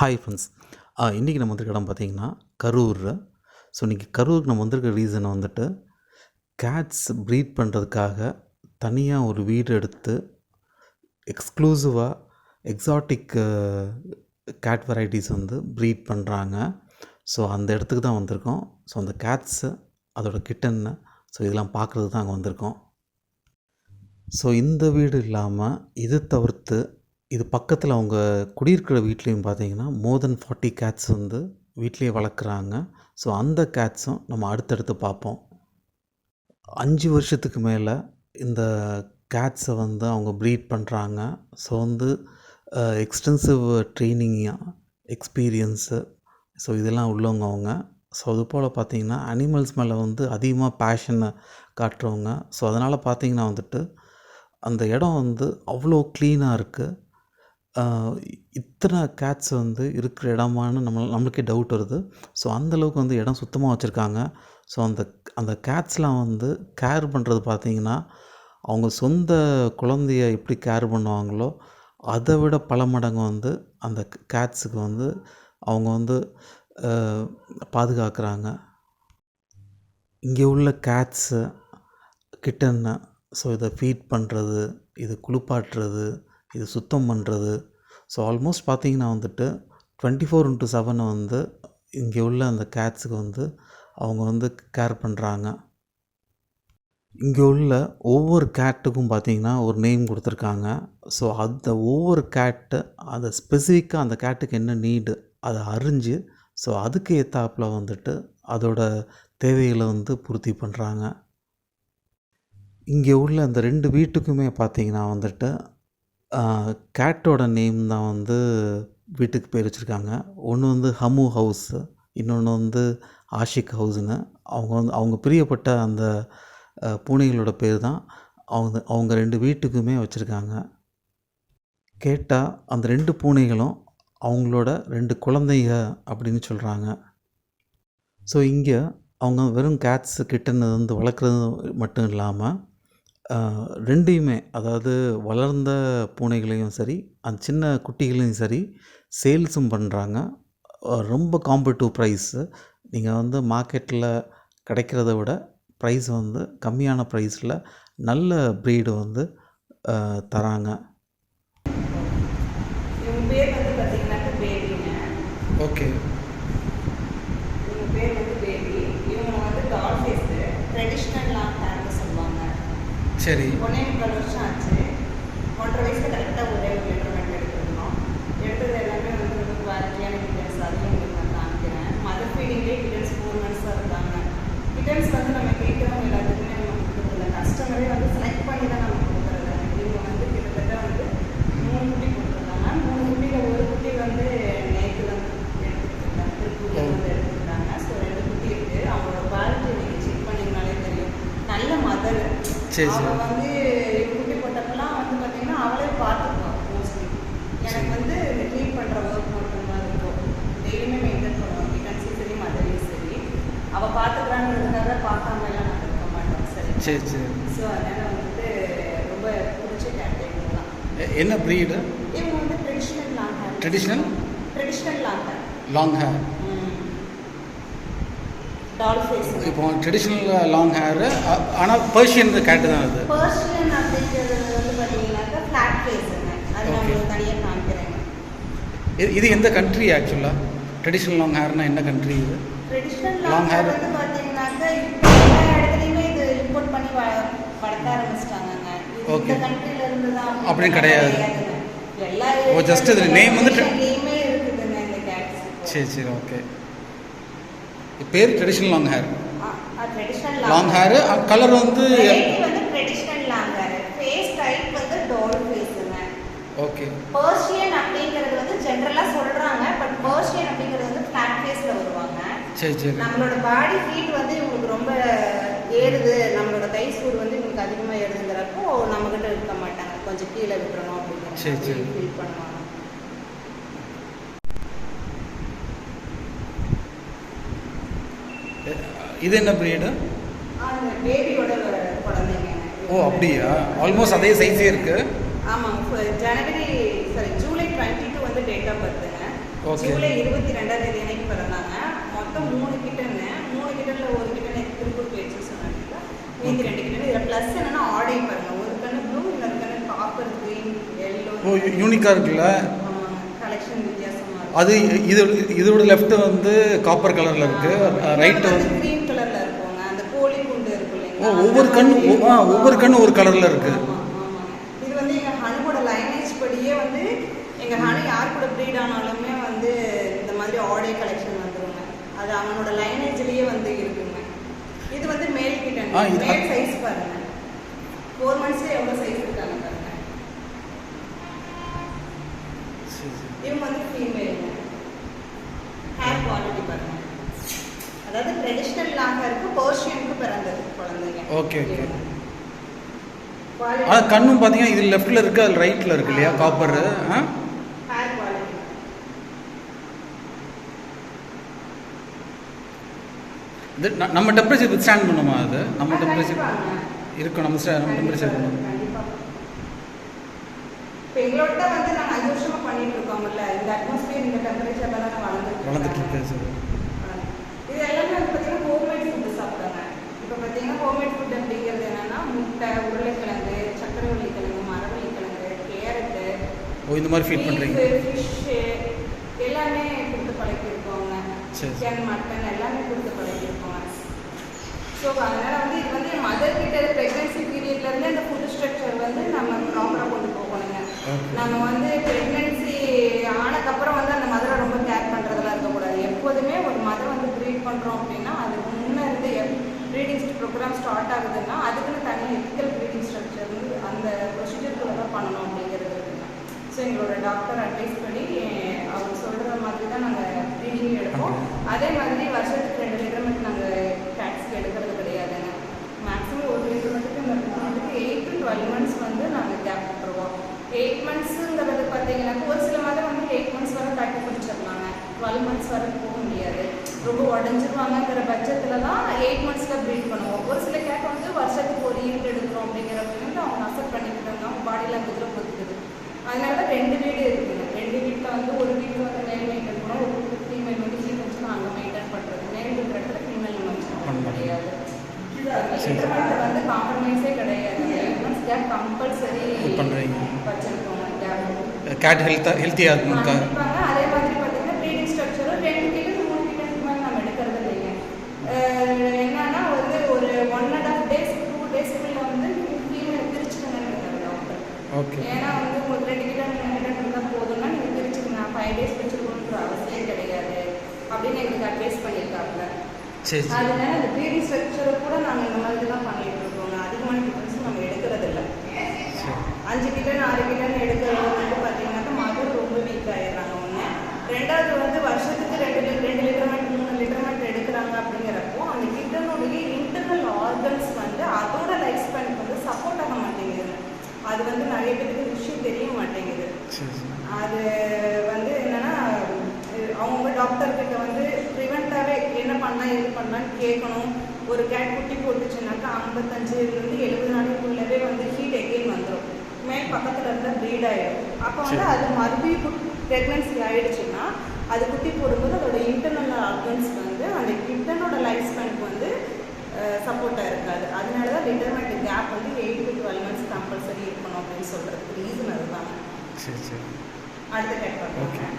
Hi friends இன்றைக்கி நம்ம வந்திருக்க இடம் பார்த்தீங்கன்னா கரூர் ஸோ இன்றைக்கி கரூருக்கு நம்ம வந்திருக்க ரீசன் வந்துட்டு கேட்ஸ் ப்ரீட் பண்ணுறதுக்காக தனியாக ஒரு வீடு எடுத்து எக்ஸ்க்ளூசிவாக எக்ஸாட்டிக் கேட் வெரைட்டிஸ் வந்து ப்ரீட் பண்ணுறாங்க ஸோ அந்த இடத்துக்கு தான் வந்திருக்கோம். ஸோ அந்த கேட்ஸு அதோட கிட்டன்னு ஸோ இதெல்லாம் பார்க்குறதுக்கு தான் அங்கே வந்திருக்கோம். ஸோ இந்த வீடு இல்லாமல் இது தவிர்த்து இது பக்கத்தில் அவங்க குடியிருக்கிற வீட்லேயும் பார்த்தீங்கன்னா மோர் தென் ஃபார்ட்டி கேட்ஸ் வந்து வீட்லேயே வளர்க்குறாங்க. ஸோ அந்த கேட்ஸும் நம்ம அடுத்தடுத்து பார்ப்போம். அஞ்சு வருஷத்துக்கு மேலே இந்த கேட்ஸை வந்து அவங்க ப்ரீட் பண்ணுறாங்க ஸோ வந்து எக்ஸ்டென்சிவ் ட்ரைனிங்காக எக்ஸ்பீரியன்ஸு ஸோ இதெல்லாம் உள்ளவங்க அவங்க. ஸோ அது போல் பார்த்தீங்கன்னா அனிமல்ஸ் மேலே வந்து அதிகமாக பேஷனை காட்டுறவங்க. ஸோ அதனால் பார்த்தீங்கன்னா வந்துட்டு அந்த இடம் வந்து அவ்வளோ க்ளீனாக இருக்குது இத்தனை கேட்ஸ் வந்து இருக்கிற இடமானு நம்ம நம்மளுக்கே டவுட் வருது. ஸோ அந்தளவுக்கு வந்து இடம் சுத்தமாக வச்சுருக்காங்க. ஸோ அந்த அந்த கேட்ஸ்லாம் வந்து கேர் பண்ணுறது பார்த்திங்கன்னா அவங்க சொந்த குழந்தைய எப்படி கேர் பண்ணுவாங்களோ அதை விட பல மடங்கு வந்து அந்த கேட்ஸுக்கு வந்து அவங்க வந்து பாதுகாக்கிறாங்க. இங்கே உள்ள கேட்ஸு கிட்டன்னு ஸோ இதை ஃபீட் பண்ணுறது இது குளிப்பாட்டுறது இது சுத்தம் பண்ணுறது. ஸோ ஆல்மோஸ்ட் பார்த்தீங்கன்னா வந்துட்டு டுவெண்ட்டி ஃபோர் இன்ட்டு செவனை வந்து இங்கே உள்ள அந்த கேட்ஸுக்கு வந்து அவங்க வந்து கேர் பண்ணுறாங்க இங்கே உள்ள ஒவ்வொரு கேட்டுக்கும் பார்த்தீங்கன்னா ஒரு நேம் கொடுத்துருக்காங்க. ஸோ அந்த ஒவ்வொரு கேட்டு அதை ஸ்பெசிஃபிக்காக அந்த கேட்டுக்கு என்ன நீடு அதை அறிஞ்சு ஸோ அதுக்கு ஏற்றாப்பில் வந்துட்டு அதோட தேவைகளை வந்து பூர்த்தி பண்ணுறாங்க இங்கே உள்ள அந்த ரெண்டு வீட்டுக்குமே பார்த்தீங்கன்னா வந்துட்டு கேட்டோட நேம் தான் வந்து வீட்டுக்கு பேர் வச்சுருக்காங்க. ஒன்று வந்து ஹமு ஹவுஸு இன்னொன்று வந்து ஆஷிக் ஹவுஸ்னு. அவங்க வந்து அவங்க பிரியப்பட்ட அந்த பூனைகளோட பேர் தான். அவங்க அவங்க ரெண்டு வீட்டுக்குமே வச்சுருக்காங்க. கேட்டால் அந்த ரெண்டு பூனைகளும் அவங்களோட ரெண்டு குழந்தைங்க அப்படின்னு சொல்கிறாங்க ஸோ இங்கே அவங்க வெறும் கேட்ஸ் கிட்டன்னு வந்து வளர்க்குறது மட்டும் இல்லாமல் ரெண்டையுமே அதாவது வளர்ந்த பூனைகளையும் சரி அந்த சின்ன குட்டிகளையும் சரி சேல்ஸும் பண்ணுறாங்க ரொம்ப காம்படிட்டிவ் ப்ரைஸு நீங்கள் வந்து மார்க்கெட்டில் கிடைக்கிறத விட ப்ரைஸ் வந்து கம்மியான ப்ரைஸில் நல்ல ப்ரீடு வந்து தராங்க இவங்க பேர் வந்து பார்த்தீங்கன்னாக்க பேபிங்க ஓகே இவங்க பேர் வந்து பேபி இவங்க வந்து டால் ஃபேஸு ட்ரெடிஷ்னல் லாங் ஹேர்னு சொல்லுவாங்க சரி. ஒன்றே முக்கால் வருஷம் ஆச்சு. ஒன்றரை வயசுல கரெக்டாக ஒரே ஒரு மெட்ரமெண்ட் எடுத்துருந்தோம். எடுத்தது எல்லாமே வந்து ரொம்ப குவாலிட்டியான கிட்டன்ஸ் அதையும் உங்களுக்கு நான் காமிக்கிறேன். மதர் ஃபீடிங்லேயே கிட்டன்ஸ் ஃபோர் மந்த்ஸாக இருந்தாங்க கிட்டன்ஸ் வந்து நம்ம கேட்குறவங்க எல்லாத்துக்குமே நம்ம கொடுக்குறதில்ல கஸ்டமரே வந்து செலக்ட் பண்ணி தான் நம்ம கொடுக்குறது இவங்க வந்து கிட்டத்தட்ட வந்து மூணு குட்டி கொடுத்துருக்காங்க மூணு குட்டியில் ஒரு குட்டி வந்து நேற்று வந்து எடுத்துக்கிட்டாங்க திருப்பூரில் வந்து எடுத்துக்கிட்டாங்க ஸோ ரெண்டு குட்டி இருக்குது அவங்களோட குவாலிட்டி நீங்கள் செக் பண்ணிங்கனாலே தெரியும் நல்ல மதர் சரி, சரி. வந்து குட்டி போட்டப்பெல்லாம் வந்து பார்த்தீங்கன்னா அவளே பார்த்துக்குவா மோஸ்ட்லி எனக்கு வந்து இந்த க்ளீன் பண்ணுற ஒர்க் மட்டும்தான் இருக்கும். டெய்லியுமே மெயின்டைன் பண்ணுவோம் கிட்டன்ஸும் சரி மதரையும் சரி. அவள் பார்த்துக்கிறான்றதுக்காக பார்க்காம எல்லாம் நான் இருக்க மாட்டோம். சரி. சரி சரி. ஸோ அதனால் வந்துட்டு ரொம்ப பிடிச்ச கேட்டகரி தான். என்ன ப்ரீடு இவங்க வந்து traditional long hair Traditional? Traditional long hair long hair இப்போ ட்ரெடிஷ்னல் லாங் ஹேரு ஆனால் பர்ஷியன் கேட்டு தான் அது. பர்ஷியன் அப்படிங்கிறது வந்து பார்த்தீங்கன்னாக்கா ஃப்ளாட் ஃபேஸுங்க அது நான் Okay. உங்களுக்கு தனியாக காமிக்கிறேங்க இது இது எந்த கண்ட்ரி ஆக்சுவலாக ட்ரெடிஷ்னல் லாங் ஹேர்னா என்ன கண்ட்ரி இது? Traditional long. ஹேர் வந்து பார்த்தீங்கன்னாக்கா இப்போ எல்லா இடத்துலையுமே இது இம்போர்ட் பண்ணி வ வளர்க்க ஆரம்பிச்சிட்டாங்கங்க. இது Okay. இந்த கண்ட்ரில இருந்து தான் அப்படின்னு கிடையாது. எல்லா ஓ, just இது வந்து நேமே கேட்ஸ் சரி சரி ஓகே பேர் traditional long hair traditional long hair colour வந்து ஓகே பர்ஷியன் அப்படிங்கிறது வந்து ஜென்ரலா சொல்றாங்க பட் பர்ஷியன் அப்படிங்கிறது வந்து ஃபிளாட் ஃபேஸ்ல வருவாங்க. சரி சரி. நம்மளோட பாடி ஹீட் வந்து இவங்களுக்கு ரொம்ப ஏறுது. நம்மளோட கை சூடு வந்து இவங்களுக்கு அதிகமா ஏறுதுங்கிறப்போ நம்ம கிட்ட இருக்க மாட்டாங்க. கொஞ்சம் கீழே விட்டுறணும் சரி, சரி. அப்படிங்கிற ஃபீல் பண்ணுவாங்க. இது என்ன ப்ரீடு ஓ அப்படியா? ஆல்மோஸ்ட் அதே சைஸே இருக்குது ஆமாங்க January sorry July twenty two வந்து டேட் ஆஃப் பர்த்துங்க Okay. ஜூலை இருபத்தி ரெண்டாம் தேதி அன்னைக்கு பிறந்தாங்க. மொத்தம் மூணு கிட்டன்னு. மூணு கிட்டன்ல ஒரு கிட்டன் திருப்பூர் போயிடுச்சு சொன்னாங்க. மீதி ரெண்டு கிட்டன் இதில் ப்ளஸ் என்னன்னா ஆடை பாருங்க. ஒரு கண்ணு ப்ளூ இன்னொரு கண்ணு காப்பர் க்ரீன் எல்லோ ஓ யூனிக்காக இருக்குல்ல? கலெக்ஷன் வித்தியாசமா இருக்கும் அது இது இதோட லெஃப்ட் வந்து காப்பர் கலரில் இருக்குது ரைட்டு வந்து கிரீன் கலர்ல இருக்குங்க அந்த கோழி குண்டு இருக்கும் ஓ இல்லைங்களா ஒவ்வொரு கண் ஒவ்வொரு கண்ணு ஒரு கலரில் ஆமாங்க. இது வந்து எங்க ஹனுவோட லைனேஜ் படியே வந்து எங்க ஹனு யார் கூட ப்ரீட் ஆனாலுமே வந்து இந்த மாதிரி ஆடே கலெக்ஷன் வந்துருங்க. அது அவனோட லைனேஜ்லயே வந்து இருக்குங்க. இது வந்து மேல் கிட்ட மேல் சைஸ் பாருங்க. ஃபோர் மந்த்ஸ்ல எவ்வளவு சைஸ் இருக்காங்க பாருங்க. இவங்க வந்து ஃபீமேலுங்க ஹேர் குவாலிட்டி பாருங்க அதாவது ட்ரெடிஷ்னல் லாங்கருக்கு பர்ஷியனுக்கு பிறந்தது குழந்தைங்க. Okay. Quality- ஆ கண்ணும் பார்த்தீங்கன்னா இது லெஃப்ட்டில் இருக்குது அது ரைட்டில் இருக்கு இல்லையா? காப்பர் ஆ? இது நம்ம டெம்பரேச்சர் வித் ஸ்டாண்ட் பண்ணுமா அது? நம்ம டெம்பரேச்சர். இருக்கும் நம்ம நம்ம டெம்பரேச்சர். இப்ப எங்களோட வந்து நாங்க அஞ்சு வருஷமா பண்ணிட்டு இருக்கோம்ல. இந்த அட்மாஸ்பியர் இந்த டெம்பரேச்சர்ல தான் வளர்ந்துட்டு வளர்ந்துட்டு. இருக்கு சார் இது எல்லாமே வந்து பார்த்தீங்கன்னா ஹோம்மேட் ஃபுட்டு சாப்பிட்றாங்க இப்போ பார்த்தீங்கன்னா ஹோம்மேட் ஃபுட் அப்படிங்கிறது என்னன்னா முட்டை உருளைக்கிழங்கு சக்கரவள்ளி கிழங்கு மரவள்ளி கிழங்கு கேரட்டு ஓ இந்த மாதிரி ஃபீட் பண்ணுறீங்க ஃபிஷ்ஷு எல்லாமே கொடுத்து பழக்கியிருக்கோங்க. சிக்கன் மட்டன் எல்லாமே கொடுத்து பழக்கியிருக்கோங்க. ஸோ அதனால் வந்து இது வந்து மதர் கிட்ட ப்ரெக்னென்சி பீரியட்லேருந்து அந்த ஃபுட் ஸ்ட்ரக்சர் வந்து நம்ம ப்ராப்பராக கொண்டு போகணுங்க. நம்ம வந்து ப்ரெக்னென்சி ஆனதுக்கப்புறம் வந்து அந்த மதரை ரொம்ப கேர் பண்ணுறதெல்லாம் இருக்கக்கூடாது. எப்போதுமே ஒரு மதர் வந்து ப்ரீட் பண்ணுறோம் அப்படின்னா ப்ரீடிங் ப்ரோக்ராம் ஸ்டார்ட் ஆகுதுன்னா அதுக்குன்னு தனி எத்திக்கல் ப்ரீடிங் ஸ்ட்ரக்சர் வந்து அந்த ப்ரொசீஜருக்குள்ள தான் பண்ணணும் அப்படிங்கிறது இருக்குங்க. ஸோ எங்களோட டாக்டர் அட்வைஸ் அஹ், அவர் சொல்கிற மாதிரி தான் நாங்கள் ப்ரீடிங் எடுப்போம். அதே மாதிரி வருஷத்துக்கு ரெண்டு லிட்டர் மட்டும் நாங்கள் கேட்ஸ்க்கு எடுக்கிறது கிடையாதுங்க. மேக்ஸிமம் ஒரு லிட்டர் மட்டும் இந்த எயிட் டு டுவெல் மந்த்ஸ் வந்து நாங்கள் கேப் விட்டுருவோம். எயிட் மந்த்ஸுங்கிறது பார்த்தீங்கன்னாக்க ஒரு சில மதம் வந்து எயிட் மந்த்ஸ் வரை கட்டி பிடிச்சிடலாங்க டுவெல் மந்த்ஸ் வரை ரொம்ப உடஞ்சிருவாங்கங்கிற பட்சத்தில் தான் எயிட் மந்த்ஸில் ப்ரீட் பண்ணுவோம். ஒரு சில கேட் வந்து வருஷத்துக்கு ஒரு ஈல்ட் எடுக்கிறோம் அப்படிங்கிறப்ப வந்து அவங்க அசப்ட் பண்ணிக்கிட்டாங்க அவங்க பாடி லாங்குவேஜில் பொறுத்துக்குது அதனால தான் ரெண்டு வீடு இருக்குங்க ரெண்டு வீட்டில் வந்து ஒரு வீட்டில் வந்து மேல் மெயின்டைன் பண்ணோம். ஒரு ஃபீமேல் வந்து ஃபீமேல் வச்சு அங்கே மெயின்டைன் பண்ணுறது மேல் இருக்கிற இடத்துல ஃபீமேல் வச்சுக்கணும் கிடையாது வந்து காம்ப்ரமைஸே கிடையாது. எயிட் மந்த்ஸ் கேப் கம்பல்சரி பண்றீங்க. வச்சிருக்கோங்க கேட் ஹெல்த்தாக ஹெல்த்தியாக இருக்கும்க்கா கண்டிப்பாங்க அதே மாதிரி பார்த்தீங்கன்னா ப்ரீடிங் ஸ்ட்ரக்சரும் ரெண்டு கிலோ மூணு கிலோக்கு மேலே நம்ம எடுக்கிறது இல்லைங்க அஹ் என்னன்னா வந்து ஒரு one and half days two டேஸ்க்குள்ள வந்து ஃபீமேல் பிரிச்சுக்கணுங்கிறாங்க டாக்டர் ஓகே ஏன்னா வந்து உங்களுக்கு ரெண்டு கிலோ மூணு கிலோ இருந்தால் போதும்னா நீங்கள் பிரிச்சுக்கங்க ஃபைவ் டேஸ் வச்சுருக்கணுன்ற அவசியம் கிடையாது அப்படின்னு எங்களுக்கு அட்வைஸ் பண்ணியிருக்காங்க. சரி அதனால அந்த ப்ரீடிங் ஸ்ட்ரக்சரை கூட நாங்கள் இந்த மாதிரி தான் பண்ணிட்டு இருக்கோங்க அதிகமான டிஃபரன்ஸ் நம்ம எடுக்கிறது இல்லை அஞ்சு கிலோ நாலு கிலோன்னு எடுக்கிறது வந்து பார்த்தீங்கன்னாக்கா மதர் ரொம்ப வீக் ஆயிடுறாங்க ஒன்று ரெண்டாவது வந்து வருஷத்துக்கு ரெண்டு ரெண்டு லிட்டர் மட்டும் மூணு லிட்டர் மட்டும் எடுக்கிறாங்க அப்படிங்கிறப்போ அந்த கிட்டனுடைய இன்டர்னல் ஆர்கன்ஸ் வந்து அதோட லைஃப் ஸ்பேனுக்கு வந்து சப்போர்ட் ஆக மாட்டேங்குது அது வந்து நிறைய பேருக்கு விஷயம் தெரிய மாட்டேங்குது. அது வந்து என்னன்னா அவங்க டாக்டர் கிட்ட வந்து ப்ரிவெண்ட்டாகவே என்ன பண்ணலாம் எது பண்ணலாம்னு கேட்கணும். ஒரு கேட் குட்டி போட்டுச்சுனாக்கா ஐம்பத்தஞ்சுலேருந்து எழுபது நாளைக்குள்ளவே வந்து ஹீட் எகெயின் வந்துடும் மேல் பக்கத்தில் இருந்தால் ப்ரீட் ஆகிடும் அப்போ வந்து. அது மறுபடியும் ப்ரெக்னன்சி ஆயிடுச்சுன்னா அது குட்டி போடும்போது அதோட இன்டர்னல் ஆர்கன்ஸ் வந்து அந்த சப்போர்ட்டாக இருக்காது. அதனால தான் லிட்டர்மெண்ட் கேப் வந்து eight to twelve months compulsory இருக்கணும் அப்படின்னு சொல்கிறதுக்கு ரீசன் அதுதான். சரி சரி. அடுத்த கேட் பார்க்கலாம்.